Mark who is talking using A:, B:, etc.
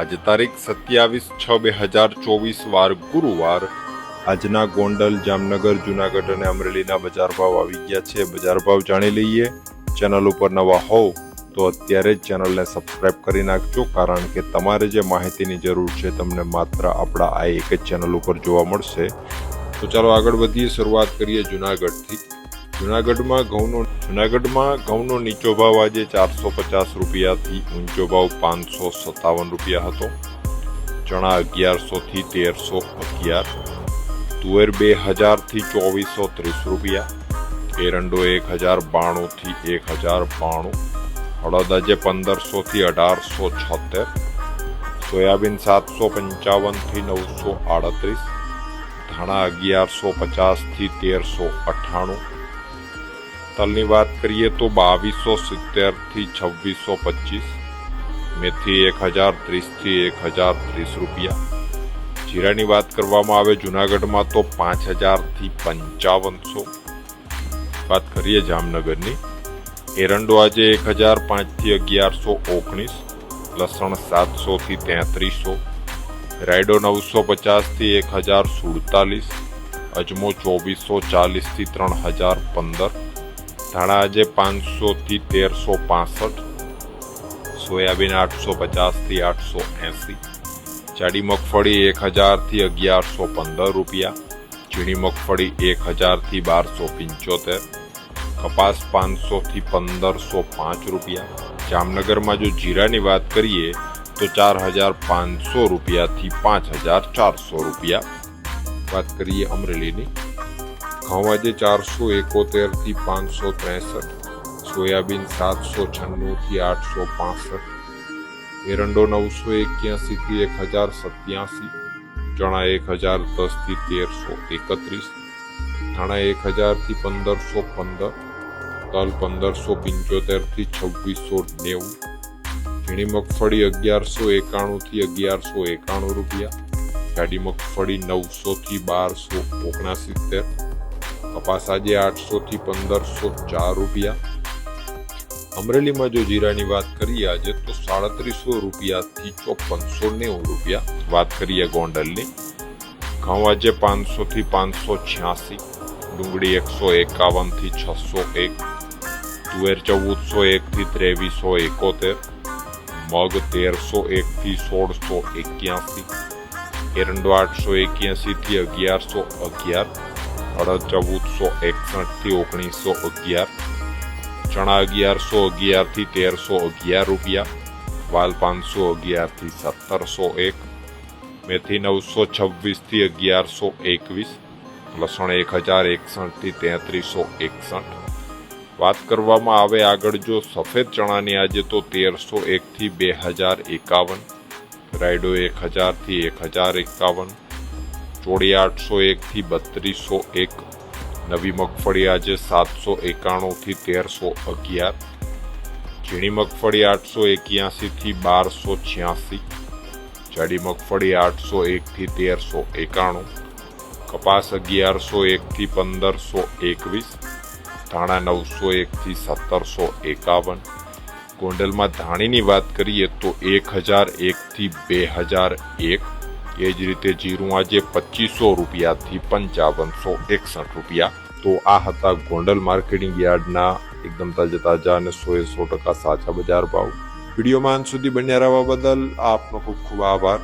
A: આજે તારીખ સત્યાવીસ છ બે હજાર ચોવીસ વાર ગુરુવાર આજના ગોંડલ, જામનગર, જુનાગઢ અને અમરેલીના બજાર ભાવ આવી ગયા છે. બજાર ભાવ જાણી લઈએ. ચેનલ ઉપર નવા હોવ તો અત્યારે જ ચેનલને સબસ્ક્રાઇબ કરી નાખજો, કારણ કે તમારે જે માહિતીની જરૂર છે તમને માત્ર આપણા આ એક જ ચેનલ ઉપર જોવા મળશે. તો ચાલો આગળ વધીએ. શરૂઆત કરીએ જુનાગઢથી. જુનાગઢમાં ઘઉંનો જુનાગઢમાં ઘઉંનો નીચો ભાવ આજે ચારસો પચાસ રૂપિયાથી ઊંચો ભાવ પાંચસો સત્તાવન રૂપિયા હતો. ચણા અગિયારસોથી તેરસો અગિયાર, તુવેર બે હજારથી ચોવીસો ત્રીસ રૂપિયા, એરંડો એક હજાર બાણુંથી એક હજાર બાણું, હળદ આજે પંદરસોથી અઢારસો છોતેર, સોયાબીન સાતસો પંચાવનથી નવસો આડત્રીસ, ધાણા અગિયારસો પચાસથી તેરસો અઠ્ઠાણું તલની વાત કરીએ તો બાવીસો સિત્તેરથી છવ્વીસો પચીસ, મેથી એક હજાર ત્રીસથી એક હજાર ત્રીસ રૂપિયા. જીરાની વાત કરવામાં આવે જુનાગઢમાં તો પાંચ હજારથી પંચાવનસો. વાત કરીએ જામનગરની, એરંડો આજે એક હજાર પાંચથી અગિયારસો ઓગણીસ, લસણ સાતસોથી તેત્રીસો, રાયડો નવસો પચાસથી એક હજાર સુડતાલીસ, અજમો ચોવીસો ચાલીસથી ત્રણ હજાર પંદર ધાણા આજે પાંચસોથી તેરસો પાસઠ, સોયાબીન આઠસો પચાસથી આઠસો એંસી, જાડી મગફળી એક હજારથી અગિયારસો પંદર રૂપિયા, ઝીણી મગફળી એક હજારથી બારસો પંચોતેર, કપાસ પાંચસોથી પંદરસો પાંચ રૂપિયા, જામનગરમાં જો જીરાની વાત કરીએ તો ચાર હજાર પાંચસો રૂપિયાથી પાંચ હજાર ચારસો રૂપિયા. વાત કરીએ અમરેલીની. ઘઉં આજે ચારસો એકોતેરથી પાંચસો ત્રેસઠ, સોયાબીન સાતસો છન્નુંથી આઠસો પાસઠ, એરંડો નવસો એક્યાસીથી એક હજાર સત્યાસી, ચણા એક હજાર દસથી તેરસો એકત્રીસ, ધાણા એક હજારથી પંદરસો પંદર, તલ પંદરસો પંચોતેરથી છવ્વીસો નેવું, ઝીણી મગફળી અગિયારસો એકાણુંથી અગિયારસો એકાણું રૂપિયા જાડી મગફળી નવસોથી બારસો ઓગણસિત્તેર કપાસ આજે આઠસોથી પંદરસો ચાર રૂપિયા. અમરેલીમાં જો જીરાની વાત કરીએ આજે, તો સાડત્રીસો રૂપિયાથી ચોપનસો નેવું રૂપિયા. વાત કરીએ ગોંડલની, ઘઉં આજે પાંચસોથી પાંચસો છ્યાસી, ડુંગળી એકસો એકાવનથી છસો એક, તુવેર ચૌદસો એકથી ત્રેવીસો એકોતેર, મગ તેરસો એકથી સોળસો એક્યાસી, એરંડો આઠસો એક્યાસીથી અગિયારસો અગિયાર ચૌદસો એકસઠથી ઓગણીસો અગિયાર, ચણા અગિયારસો અગિયારથી તેરસો અગિયાર રૂપિયા, વાલ પાંચસો અગિયારથી સત્તરસો એક, મેથી નવસો છવ્વીસથી અગિયારસો એકવીસ, લસણ એક હજાર એકસઠથી તેત્રીસો એકસઠ. વાત કરવામાં આવે આગળ જો સફેદ ચણાની આજે તો તેરસો એકથી બે હજાર એકાવન, રાયડો એક હજારથી એક હજાર એકાવન ચોળી આઠસો એકથી બત્રીસો એક. નવી મગફળી આજે સાતસો એકાણુંથી તેરસો અગિયાર. ઝીણી મગફળી આઠસો એક્યાસીથી બારસો છ્યાસી. જાડી મગફળી આઠસો એકથી તેરસો એકાણું. કપાસ અગિયારસો એકથી પંદરસો એકવીસ. ધાણા નવસો એકથી સત્તરસો એકાવન. ગોંડલમાં ધાણીની વાત કરીએ તો એક હજાર એકથી બે હજાર એક. એ જ રીતે જીરું આજે પચીસો રૂપિયાથી પંચાવનસો એકસઠ રૂપિયા. તો આ હતા ગોંડલ માર્કેટિંગ યાર્ડના એકદમ તાજા તાજા અને સો એ સો ટકા સાચા બજાર ભાવ. વિડીયોમાં અંત સુધી બન્યા રહેવા બદલ આપનો ખૂબ ખૂબ આભાર.